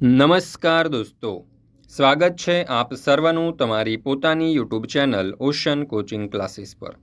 નમસ્કાર દોસ્તો. સ્વાગત છે આપ સર્વનું તમારી પોતાની YouTube channel Ocean Coaching Classes પર.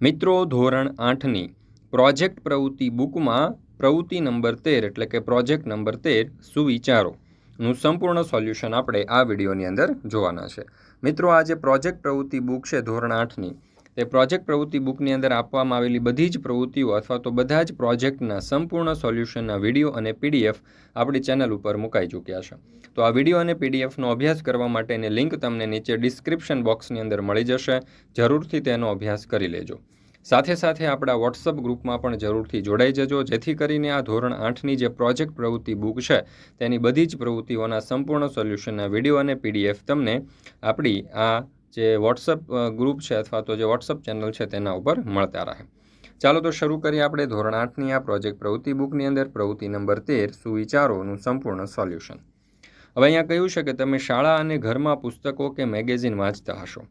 મિત્રો, ધોરણ આઠની પ્રોજેક્ટ પ્રવૃત્તિ બુકમાં પ્રવૃત્તિ નંબર તેર એટલે કે પ્રોજેક્ટ નંબર તેર સુવિચારોનું સંપૂર્ણ સોલ્યુશન આપણે આ વિડીયોની અંદર જોવાના છે. મિત્રો, આ જે પ્રોજેક્ટ પ્રવૃત્તિ બુક છે ધોરણ આઠની તે પ્રોજેક્ટ પ્રવૃત્તિ બુકની અંદર આપવામાં આવેલી બધી જ પ્રવૃત્તિઓ અથવા તો બધા જ પ્રોજેક્ટના સંપૂર્ણ સોલ્યુશનના વીડિયો અને પીડીએફ આપણી ચેનલ ઉપર મુકાઈ ચૂક્યા છે. તો આ વીડિયો અને પીડીએફનો અભ્યાસ કરવા માટેની લિંક તમને નીચે ડિસ્ક્રિપ્શન બોક્સની અંદર મળી જશે. જરૂરથી તેનો અભ્યાસ કરી લેજો. સાથે સાથે આપણા વોટ્સઅપ ગ્રુપમાં પણ જરૂરથી જોડાઈ જજો. જેથી કરીને આ ધોરણ આઠની જે પ્રોજેક્ટ પ્રવૃત્તિ બુક છે, તેની બધી જ પ્રવૃત્તિઓના સંપૂર્ણ સોલ્યુશનના વીડિયો અને પીડીએફ તમને આપણી આ જે વોટ્સઅપ ગ્રુપ છે અથવા તો જે વોટ્સઅપ ચેનલ છે તેના ઉપર મળતા રહે. ચાલો તો શરૂ કરીએ આપણે ધોરણ આઠની આ પ્રોજેક્ટ પ્રવૃત્તિ બુકની અંદર. પ્રવૃત્તિ નંબર તેર, સુવિચારોનું સંપૂર્ણ સોલ્યુશન હવે અહીંયા કહ્યું છે કે તમે શાળા અને ઘરમાં પુસ્તકો કે મેગેઝિન વાંચતા હશો.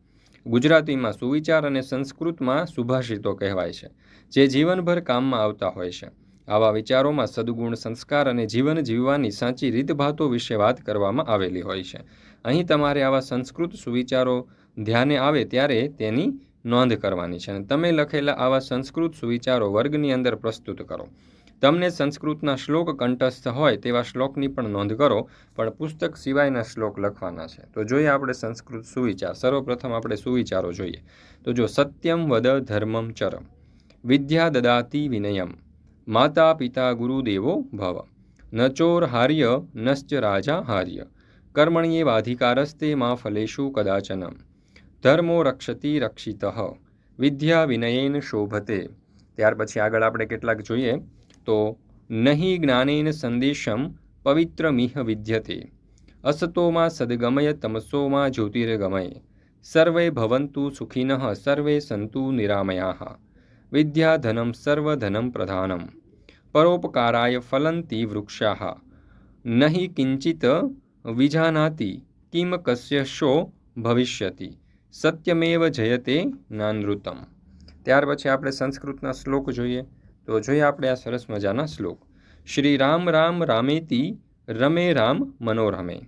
ગુજરાતીમાં સુવિચાર અને સંસ્કૃતમાં સુભાષિતો કહેવાય છે, જે જીવનભર કામમાં આવતા હોય છે. આવા વિચારોમાં સદગુણ, સંસ્કાર અને જીવન જીવવાની સાચી રીતભાતો વિશે વાત કરવામાં આવેલી હોય છે. અહીં તમારે આવા સંસ્કૃત સુવિચારો ધ્યાને આવે ત્યારે તેની નોંધ કરવાની છે અને તમે લખેલા આવા સંસ્કૃત સુવિચારો વર્ગની અંદર પ્રસ્તુત કરો. તમને સંસ્કૃતના શ્લોક કંઠસ્થ હોય તેવા શ્લોકની પણ નોંધ કરો, પણ પુસ્તક સિવાયના શ્લોક લખવાના છે. તો જોઈએ આપણે સંસ્કૃત સુવિચાર. સર્વપ્રથમ આપણે સુવિચારો જોઈએ. તો જો સત્યમ વદ ધર્મમ ચરમ. વિદ્યા દદાતી વિનયમ. માતા પિતા ગુરુદેવો ભવ. નચોર ચોર હાર્ય, નશ્ચ રાજા હાર્ય. કર્મણ્યેવાધિકારસ્તે મા ફલેશુ કદાચન ધર્મો રક્ષતિ રક્ષિત. વિદ્યા વિનયેન શોભતે. ત્યાર પછી આગળ આપણે કેટલાક જોઈએ, તો નહીં જ્ઞાનેન સંદેશમ પવિત્રમિહ વિદ્યતે. અસતોમાં સદગમય તમસોમાં જ્યોતિર્ગમય. સર્વે ભવંતુ સુખિનઃ, સર્વે સંતુ નિરામયાઃ. વિદ્યાધનમ સર્વધનમ પ્રધાનમ. પરોપકારાય ફલંતી વૃક્ષા નહીં કિંચિત વિજાનાતિ કિમ કસ્ય શો ભવિષ્યતિ સત્યમેવ જયતે નાનૃતમ ત્યાર પછી આપણે સંસ્કૃતના શ્લોક જોઈએ. તો જોઈએ આપણે આ સરસ મજાના શ્લોક. શ્રી રામ રામ રામેતિ, રમે રામ મનોરમે.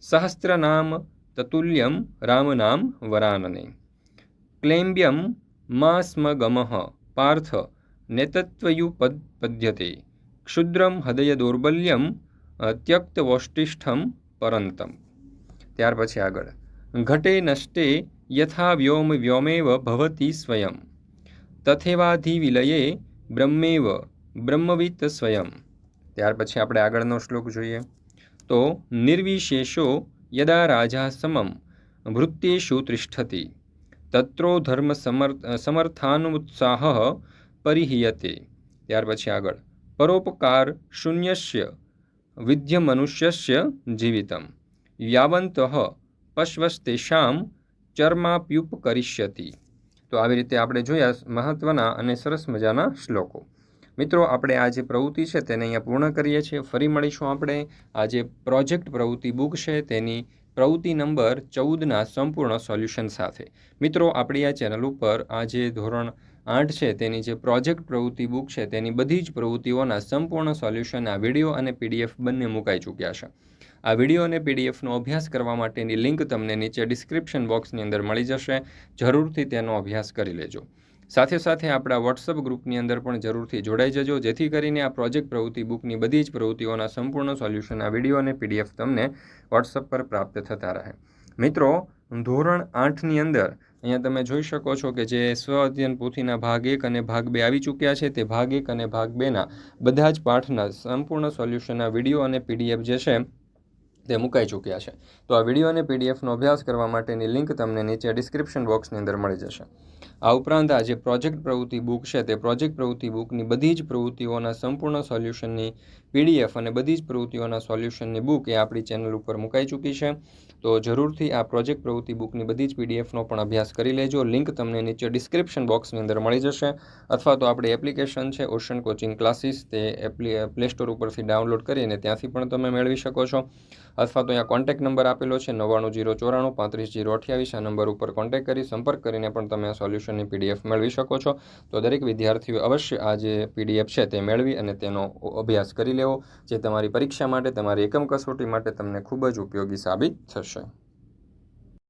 સહસ્ત્રનામ તતુલ્યમ રામનામ વરાનને. ક્લેમ્બ્યમ મા સ્મ પાર્થ નેતત્વયુપદ પદ્યતે ક્ષુદ્રમ હૃદય દૌર્બલ્યમ ત્યક્તવોષ્ટિષ્ઠમ પરંતમ ત્યાર પછી આગળ ઘટે નષ્ટે યથા વ્યોમ વ્યોમેવ ભવતી સ્વયં તથેવાધિવિલયે બ્રહ્મેવ બ્રહ્મવિત સ્વયં ત્યાર પછી આપણે આગળનો શ્લોક જોઈએ તો નિર્વિશેષો યદા રાજા સમમ ભૃત્યેષુ તિષ્ઠતિ તત્રો ધર્મ સમર્થ સમર્થાનુત્સાહ પરિહીયતે। ત્યાર પછી આગળ. પરોપકાર શૂન્યસ્ય વિદ્ય મનુષ્યસ્ય જીવિતમ. યાવંત પશ્વસ્તેષામ ચર્માપ્યુપ કરીષ્યતિ તો આવી રીતે આપણે જોયા મહત્ત્વના અને સરસ મજાના શ્લોકો. મિત્રો, આપણે આ જે પ્રવૃત્તિ છે તેને અહીંયા પૂર્ણ કરીએ છીએ. ફરી મળીશું આપણે. આ જે પ્રોજેક્ટ પ્રવૃત્તિ બુક છે તેની પ્રવૃત્તિ નંબર ચૌદના સંપૂર્ણ સોલ્યુશન સાથે. મિત્રો, આપણી આ ચેનલ ઉપર આ જે ધોરણ આઠ છે, તેની જે પ્રોજેક્ટ પ્રવૃત્તિ બુક છે, તેની બધી જ પ્રવૃત્તિઓના સંપૂર્ણ સોલ્યુશન આ વીડિયો અને પીડીએફ બંને મુકાઈ ચૂક્યા છે. આ વીડિયો અને પીડીએફનો અભ્યાસ કરવા માટેની લિંક તમને નીચે ડિસ્ક્રિપ્શન બોક્સની અંદર મળી જશે. જરૂરથી તેનો અભ્યાસ કરી લેજો. સાથે સાથે આપણા વોટ્સઅપ ગ્રુપની અંદર પણ જરૂરથી જોડાઈ જજો. જેથી કરીને આ પ્રોજેક્ટ પ્રવૃત્તિ બુકની બધી જ પ્રવૃત્તિઓના સંપૂર્ણ સોલ્યુશન આ વીડિયો અને પીડીએફ તમને વોટ્સઅપ પર પ્રાપ્ત થતા રહે. મિત્રો, ધોરણ આઠની અંદર અહીંયા તમે જોઈ શકો છો કે જે સ્વ અધ્યયન પોથીના ભાગ એક અને ભાગ બે આવી ચૂક્યા છે, તે ભાગ એક અને ભાગ બેના બધા જ પાઠના સંપૂર્ણ સોલ્યુશનના વીડિયો અને પીડીએફ જે છે તે મુકાઈ ચૂક્યા છે. તો આ વીડિયો અને પીડીએફનો અભ્યાસ કરવા માટેની લિંક તમને નીચે ડિસ્ક્રિપ્શન બોક્સની અંદર મળી જશે. આ ઉપરાંત આ જે પ્રોજેક્ટ પ્રવૃત્તિ બુક છે, તે પ્રોજેક્ટ પ્રવૃત્તિ બુકની બધી જ પ્રવૃત્તિઓના સંપૂર્ણ સોલ્યુશનની પીડીએફ અને બધી જ પ્રવૃત્તિઓના સોલ્યુશનની બુક એ આપણી ચેનલ ઉપર મુકાઈ ચૂકી છે. તો જરૂરથી આ પ્રોજેક્ટ પ્રવૃત્તિ બુકની બધી જ પીડીએફનો પણ અભ્યાસ કરી લેજો. લિંક તમને નીચે ડિસ્ક્રિપ્શન બોક્સની અંદર મળી જશે. અથવા તો આપણી એપ્લિકેશન છે ઓશન કોચિંગ ક્લાસીસ તે પ્લે સ્ટોર ઉપરથી ડાઉનલોડ કરીને ત્યાંથી પણ તમે મેળવી શકો છો. અથવા તો અહીંયા કોન્ટેક્ટ નંબર આપેલો છે નવ્વાણું જીરો ચોરાણું પાંત્રીસ જીરો અઠ્યાવીસ. આ નંબર ઉપર કોન્ટેક્ટ કરી સંપર્ક કરીને પણ તમે આ સોલ્યુશનની પીડીએફ મેળવી શકો છો. તો દરેક વિદ્યાર્થીઓ અવશ્ય આ જે પીડીએફ છે તે મેળવી અને તેનો અભ્યાસ કરી લેવો, જે તમારી પરીક્ષા માટે, તમારી એકમ કસોટી માટે તમને ખૂબ જ ઉપયોગી સાબિત થશે.